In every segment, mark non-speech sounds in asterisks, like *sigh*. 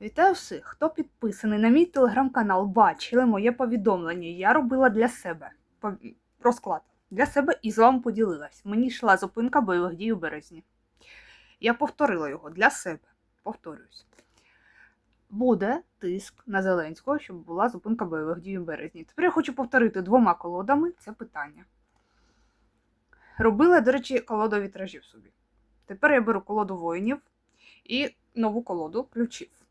Вітаю всіх, хто підписаний на мій телеграм-канал, бачили моє повідомлення. Я робила для себе розклад для себе і з вами поділилась. Мені йшла зупинка бойових дій у березні. Я повторила його для себе. Повторююсь. Буде тиск на Зеленського, щоб була зупинка бойових дій у березні. Тепер я хочу повторити двома колодами це питання. Робила, до речі, колоду вітражів собі. Тепер я беру колоду воїнів і нову колоду ключів.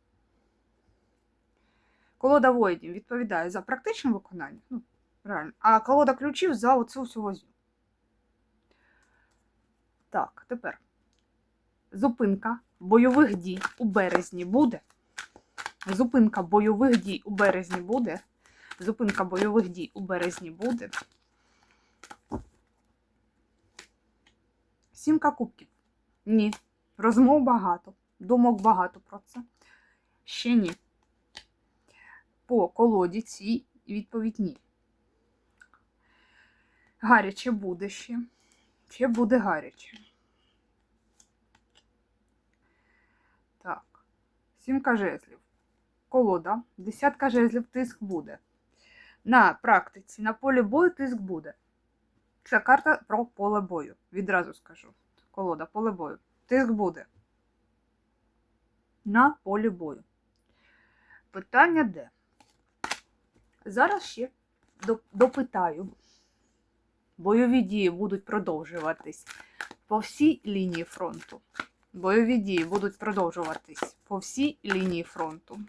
Колода воїнів відповідає за практичне виконання, ну, реально, а колода ключів за оцю всю возню. Так, тепер. Зупинка бойових дій у березні буде. Зупинка бойових дій у березні буде. Зупинка бойових дій у березні буде. Сімка кубків. Ні. Розмов багато. Думок багато про це. Ще ні. По колоді цій відповідь ні. Гаряче буде ще. Ще буде гаряче. Так. Сімка жезлів. Колода. Десятка жезлів тиск буде. На практиці, на полі бою тиск буде. Це карта про поле бою. Відразу скажу. Колода, поле бою. Тиск буде. На полі бою. Питання де? Зараз ще допитаю. Бойові дії будуть продовжуватись по всій лінії фронту. Бойові дії будуть продовжуватись по всій лінії фронту.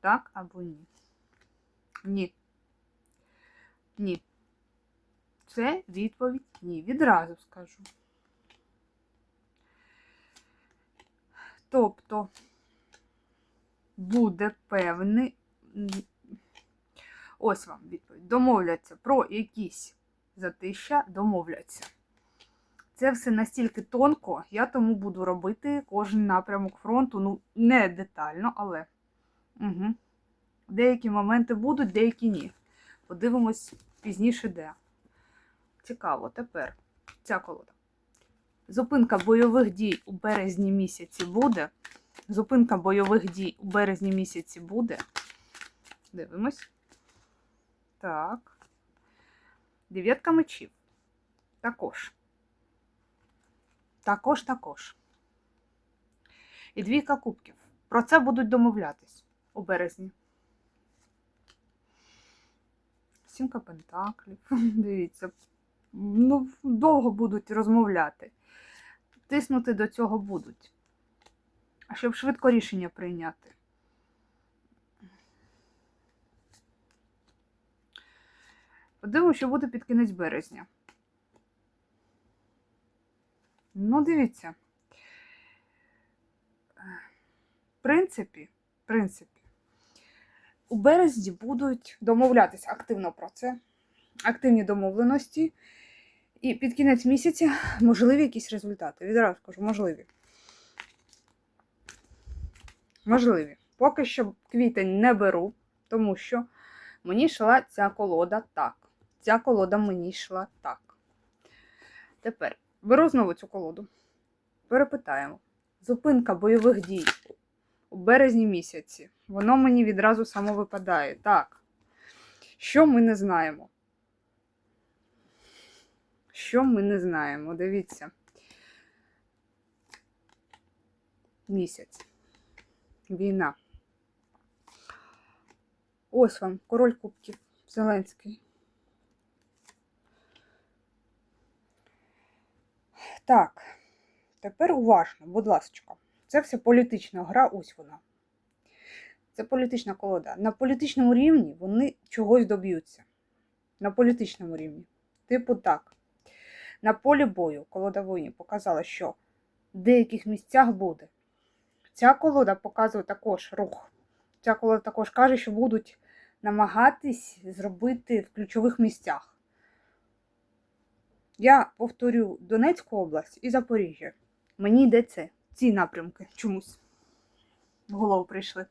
Так або ні? Ні. Ні. Це відповідь ні. Відразу скажу. Тобто буде певний. Ось вам відповідь. Домовляться про якісь затища, домовляться. Це все настільки тонко, я тому буду робити кожен напрямок фронту. Ну, не детально, але угу. деякі моменти будуть, деякі ні. Подивимось пізніше де. Цікаво, тепер ця колода. Зупинка бойових дій у березні місяці буде. Зупинка бойових дій у березні місяці буде. Дивимось. Так. Дев'ятка мечів. Також. Також, також. І двійка кубків. Про це будуть домовлятись у березні. Сімка пентаклів. *laughs* Дивіться. Ну, довго будуть розмовляти. Тиснути до цього будуть. Щоб швидко рішення прийняти. Подивимося, що буде під кінець березня. Ну, дивіться. В принципі, в принципі, у березні будуть домовлятися активно про це. Активні домовленості. І під кінець місяця можливі якісь результати. Відразу скажу, можливі. Можливі. Поки що квітень не беру, тому що мені йшла ця колода так. Ця колода мені йшла так. Тепер беру знову цю колоду. Перепитаємо. Зупинка бойових дій у березні місяці. Воно мені відразу само випадає. Так. Що ми не знаємо? Що ми не знаємо? Дивіться. Місяць. Війна. Ось вам король кубків Зеленський. Так, тепер уважно, будь ласка. Це все політична гра, ось вона. Це політична колода. На політичному рівні вони чогось доб'ються. На політичному рівні. Типу так. На полі бою колода воїнів показала, що в деяких місцях буде. Ця колода показує також рух. Ця колода також каже, що будуть намагатись зробити в ключових місцях. Я повторю Донецьку область і Запоріжжя. Мені йде це, ці напрямки чомусь в голову прийшли.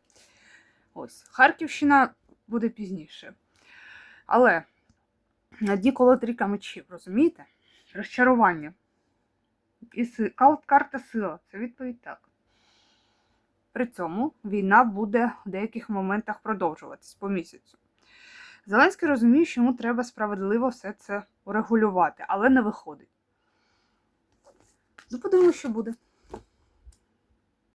Ось. Харківщина буде пізніше. Але на дні коло трійка мечів, розумієте? Розчарування. І карта сила. Це відповідь так. При цьому війна буде в деяких моментах продовжуватись по місяцю. Зеленський розуміє, що йому треба справедливо все це урегулювати, але не виходить. Ну, подивимося, що буде.